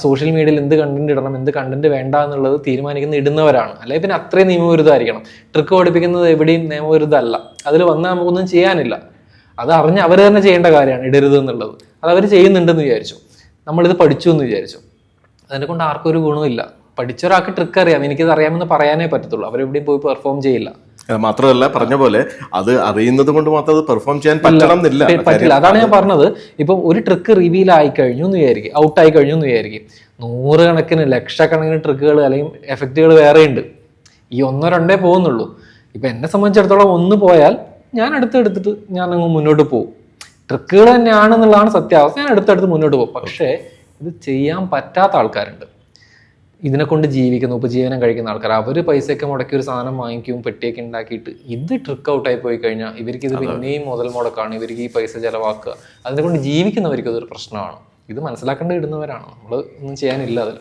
Social മീഡിയയിൽ എന്ത് content ഇടണം എന്ത് കണ്ടന്റ് വേണ്ട എന്നുള്ളത് തീരുമാനിക്കുന്ന ഇടുന്നവരാണ്. അല്ലെങ്കിൽ പിന്നെ അത്രയും നിയമവിരുദ്ധമായിരിക്കണം. ട്രിക്ക് പഠിപ്പിക്കുന്നത് എവിടെയും നിയമവിരുദ്ധമല്ല. അതിൽ വന്നാൽ നമുക്കൊന്നും ചെയ്യാനില്ല. അത് അറിഞ്ഞ് അവർ തന്നെ ചെയ്യേണ്ട കാര്യമാണ് ഇടരുത് എന്നുള്ളത്. അത് അവർ ചെയ്യുന്നുണ്ടെന്ന് വിചാരിച്ചു. നമ്മളിത് പഠിച്ചു എന്ന് വിചാരിച്ചു. അതിനെ കൊണ്ട് ആർക്കും ഒരു ഗുണമില്ല പഠിച്ച ഒരാൾക്ക് ട്രിക്ക് അറിയാം. എനിക്കിത് അറിയാമെന്ന് പറയാനേ പറ്റത്തുള്ളൂ. അവരെവിടെയും പോയി പെർഫോം ചെയ്യില്ല. മാത്രമല്ല പറഞ്ഞ പോലെ അത് അറിയുന്നത് കൊണ്ട് മാത്രം അത് പെർഫോം ചെയ്യാൻ പറ്റണം എന്നില്ല പറ്റില്ല. അതാണ് ഞാൻ പറഞ്ഞത്. ഇപ്പം ഒരു ട്രിക്ക് റിവീൽ ആയി കഴിഞ്ഞു എന്ന് വിചാരിക്കും. ഔട്ട് ആയി കഴിഞ്ഞു എന്ന് വിചാരിക്കും. നൂറുകണക്കിന് ലക്ഷക്കണക്കിന് ട്രിക്കുകൾ അല്ലെങ്കിൽ എഫക്റ്റുകൾ വേറെ ഉണ്ട്. ഈ ഒന്നോ രണ്ടേ പോകുന്നുള്ളൂ. ഇപ്പൊ എന്നെ സംബന്ധിച്ചിടത്തോളം ഒന്ന് പോയാൽ ഞാൻ അടുത്തെടുത്തിട്ട് ഞാൻ അങ്ങ് മുന്നോട്ട് പോകും ട്രിക്കുകൾ തന്നെയാണെന്നുള്ളതാണ് സത്യാവസ്ഥ. ഞാൻ അടുത്തടുത്ത് മുന്നോട്ട് പോകും പക്ഷേ ഇത് ചെയ്യാൻ പറ്റാത്ത ആൾക്കാരുണ്ട്. ഇതിനെ കൊണ്ട് ജീവിക്കുന്ന ഉപജീവനം കഴിക്കുന്ന ആൾക്കാർ. അവർ പൈസയൊക്കെ മുടക്കി ഒരു സാധനം വാങ്ങിക്കും പെട്ടിയൊക്കെ ഉണ്ടാക്കിയിട്ട് ഇത് ട്രിക്ക് ഔട്ടായി പോയി കഴിഞ്ഞാൽ ഇവർക്ക് ഇത് പിന്നെയും മുതൽ മുടക്കാണ്. ഇവർക്ക് ഈ പൈസ ചിലവാക്കുക. അതിനെ കൊണ്ട് ജീവിക്കുന്നവർക്ക് അതൊരു പ്രശ്നമാണ്. ഇത് മനസ്സിലാക്കേണ്ടി ഇടുന്നവരാണ്. നമ്മൾ ഒന്നും ചെയ്യാനില്ല അതിൽ.